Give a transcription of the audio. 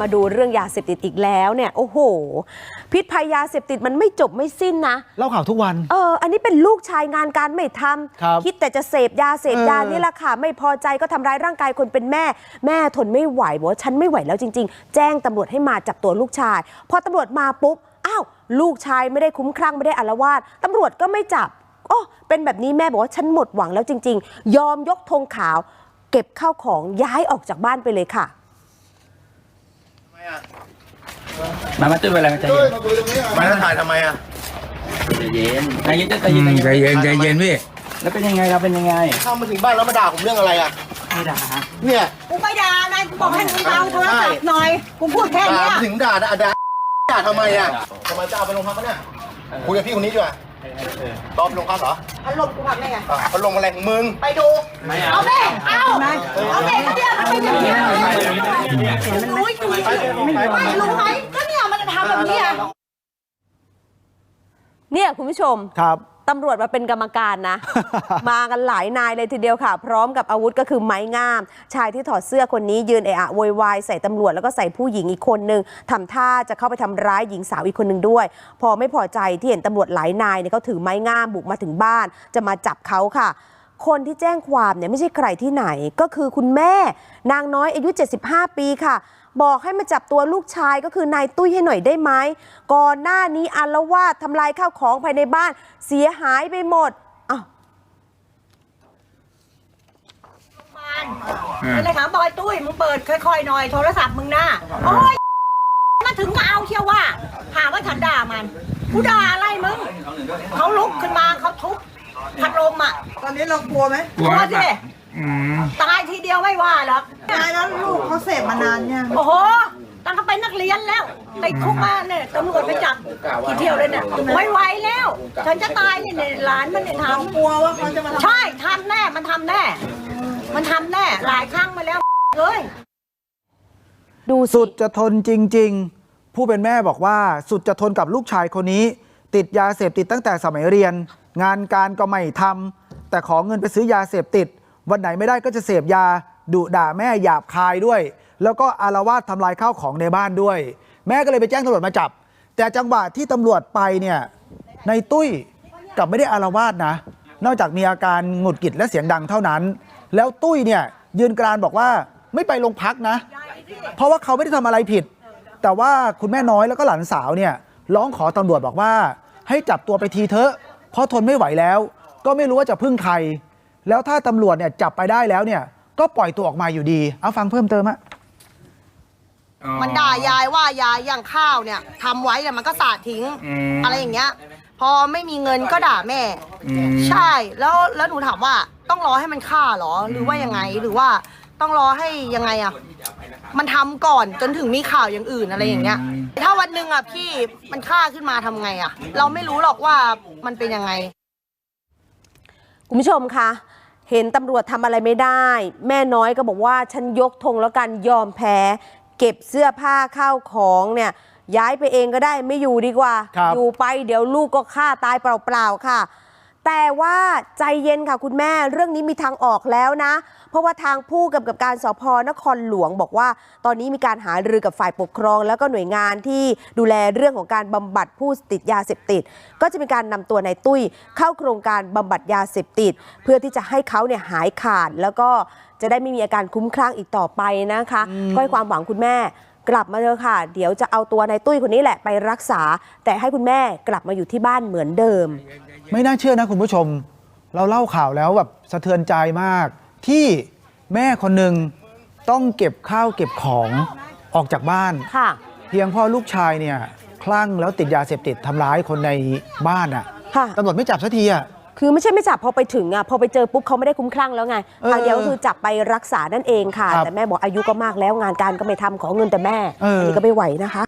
มาดูเรื่องยาเสพติดอีกแล้วเนี่ยโอ้โห พิษภัยยาเสพติดมันไม่จบไม่สิ้นนะเล่าข่าวทุกวัน เออ อันนี้เป็นลูกชายงานการไม่ทครับำคิดแต่จะเสพยาเสพยาเออ นี่แหละค่ะ ไม่พอใจก็ทำร้ายร่างกายคนเป็นแม่ แม่ทนไม่ไหวบอกว่าฉันไม่ไหวแล้วจริง ๆ แจ้งตำรวจให้มาจับตัวลูกชาย พอตำรวจมาปุ๊บอ้าวลูกชายไม่ได้คุ้มคลั่งไม่ได้อาละวาดตำรวจก็ไม่จับโอ้เป็นแบบนี้แม่บอกว่าฉันหมดหวังแล้วจริง ๆ ยอมยกธงขาว เก็บข้าวของย้ายออกจากบ้านไปเลยค่ะ มามาตื้อไปอะไรมาใจเย็นมาแล้วถ่ายทำไมอะใจเย็นใจเย็นใจอืเย็นมใจเย็นใจเย็นพี่แล้วเป็นยังไงเราเป็นยังไงเข้ามาถึงบ้านแล้วมาด่าผมเรื่องอะไรอะไม่ด่าเนี่ยกูไม่ด่านะกูบอกให้มึงเบาโทรศัพท์หน่อยกูพูดแค่ด่าเนี้ยมาถึงด่าด่าด่าด่าทำไมอะทำไมจะเอาไปโรงพักปะเนี่ยคุยกับพี่คนนี้ดีกว่า ตอบลงครับเหรอพัดลมกูทำได้ไงอะเขาลงอะไรของมึง ไปดู เอาแม่เอาเอาแม่ก็เนี่ยมันเป็นอย่างนี้ยมันรู้จุยไม่รู้ไหมก็เนี่ยมันจะทำแบบนี้ยเนี่ยคุณผู้ชมครับ ตำรวจมาเป็นกรรมการนะ มากันหลายนายเลยทีเดียวค่ะ พร้อมกับอาวุธก็คือไม้งาม ชายที่ถอดเสื้อคนนี้ยืนเอะอะโวยวายใส่ตำรวจแล้วก็ใส่ผู้หญิงอีกคนนึงทำท่าจะเข้าไปทำร้ายหญิงสาวอีกคนนึงด้วย พอไม่พอใจที่เห็นตำรวจหลายนายเนี่ยเขาถือไม้งามบุกมาถึงบ้าน จะมาจับเขาค่ะ คนที่แจ้งความเนี่ยไม่ใช่ใครที่ไหนก็คือคุณแม่ นางน้อยอายุ 75 ปีค่ะ บอกให้มาจับตัวลูกชายก็คือนายตุ้ยให้หน่อยได้ไหมก่อนหน้านี้อารวาสทำลายข้าวของภายในบ้าน เสียหายไปหมดอ้าวเป็นไรคะบอยตุ้ยมึงเปิดค่อยๆหน่อยโทรศัพท์มึงนะโอ้ยมาถึงก็เอาเชียวว่าหาว่าฉันด่ามันกูด่าอะไรมึงเขาลุกขึ้นมาเขาทุบพัด ลมอะตอนนี้เรากลัวไหมกลัวสิตายทีเดียวไม่ว่าหรอกตายแล้วลูกเขาเสพมานานเนี่ยงโอ้โหตั้งเขาเป็นนักเรียนแล้วติดคุกมาเนี่ยตำรวจไปจับกี่เที่ยวเลยเนี่ยไม่ไหวแล้ว ฉันจะตายเนี่ยเนี่ยหลานมันเนี่ยทเรากลัวว่าเขาจะมาำทำใช่ทำแน่มันทำแน่ มันทำแน่หลายครั้งมาแล้วเลยดูสุสิดจะทนจริง ๆ ผู้เป็นแม่บอกว่าสุดจะทนกับลูกชายคนนี้ ติดยาเสพติดตั้งแต่สมัยเรียน งานการก็ไม่ทำแต่ขอเงินไปซื้อยาเสพติด วันไหนไม่ได้ก็จะเสพยาดุด่าแม่หยาบคายด้วย แล้วก็อารวาสทำลายข้าวของในบ้านด้วย แม่ก็เลยไปแจ้งตำรวจมาจับ แต่จังหวะที่ตำรวจไปเนี่ยในตุ้ยกลับไม่ได้อารวาสนะ นอกจากมีอาการหงุดหงิดและเสียงดังเท่านั้น แล้วตุ้ยเนี่ยยืนกรานบอกว่าไม่ไปโรงพักนะ เพราะว่าเขาไม่ได้ทำอะไรผิด แต่ว่าคุณแม่น้อยแล้วก็หลานสาวเนี่ย ร้องขอตำรวจบอกว่า ให้จับตัวไปทีเถอะ เพราะทนไม่ไหวแล้ว ก็ไม่รู้ว่าจะพึ่งใคร แล้วถ้าตำรวจเนี่ยจับไปได้แล้วเนี่ย ก็ปล่อยตัวออกมาอยู่ดี เอาฟังเพิ่มเติมอะมันด่ายายว่ายายอย่างข้าวเนี่ยทำไว้เนี่ยมันก็สาดทิ้งอะไรอย่างเงี้ย พอไม่มีเงินก็ด่าแม่ใช่แล้วแล้วหนูถามว่าต้องรอให้มันฆ่าเหรอหรือว่ายังไงหรือว่าต้องรอให้ยังไงอะ มันทำก่อนจนถึงมีข่าวอย่างอื่นอะไรอย่างเงี้ย ถ้าวันหนึ่งอะพี่มันฆ่าขึ้นมาทำไงอะ เราไม่รู้หรอกว่ามันเป็นยังไง คุณผู้ชมคะ เห็นตำรวจทำอะไรไม่ได้ แม่น้อยก็บอกว่าฉันยกธงแล้วกันยอมแพ้ เก็บเสื้อผ้าข้าวของเนี่ยย้ายไปเองก็ได้ไม่อยู่ดีกว่า ครับ อยู่ไปเดี๋ยวลูกก็ฆ่าตายเปล่าๆค่ะ แต่ว่าใจเย็นค่ะคุณแม่เรื่องนี้มีทางออกแล้วนะ เพราะว่าทางผู้กำกับการสพนครหลวงบอกว่า ตอนนี้มีการหารือกับฝ่ายปกครอง แล้วก็หน่วยงานที่ดูแลเรื่องของการบำบัดผู้ติดยาเสพติด ก็จะมีการนำตัวนายตุ้ย เข้าโครงการบำบัดยาเสพติด เพื่อที่จะให้เขาเนี่ยหายขาดแล้วก็จะได้ไม่มีอาการคลุ้มคลั่งอีกต่อไปนะคะก็ให้ความหวังคุณแม่ กลับมาเถอะค่ะ เดี๋ยวจะเอาตัวนายตุ้ยคนนี้แหละไปรักษา แต่ให้คุณแม่กลับมาอยู่ที่บ้านเหมือนเดิม ไม่น่าเชื่อนะคุณผู้ชม เราเล่าข่าวแล้วแบบสะเทือนใจมาก ที่แม่คนหนึ่งต้องเก็บข้าวเก็บของออกจากบ้าน ค่ะ เพียงเพ่อลูกชายเนี่ยคลั่งแล้วติดยาเสพติดทำร้ายคนในบ้านอะค่ะ ตำรวจไม่จับสักทีอะ คือไม่ใช่ไม่จับพอไปถึงอะพอไปเจอปุ๊บเขาไม่ได้คุ้มคลั่งแล้วไงเออทางเดียวก็คือจับไปรักษานั่นเองค่ะ ครับแต่แม่บอกอายุก็มากแล้วงานการก็ไม่ทำขอเงินแต่แม่เอออันนี้ก็ไม่ไหวนะคะ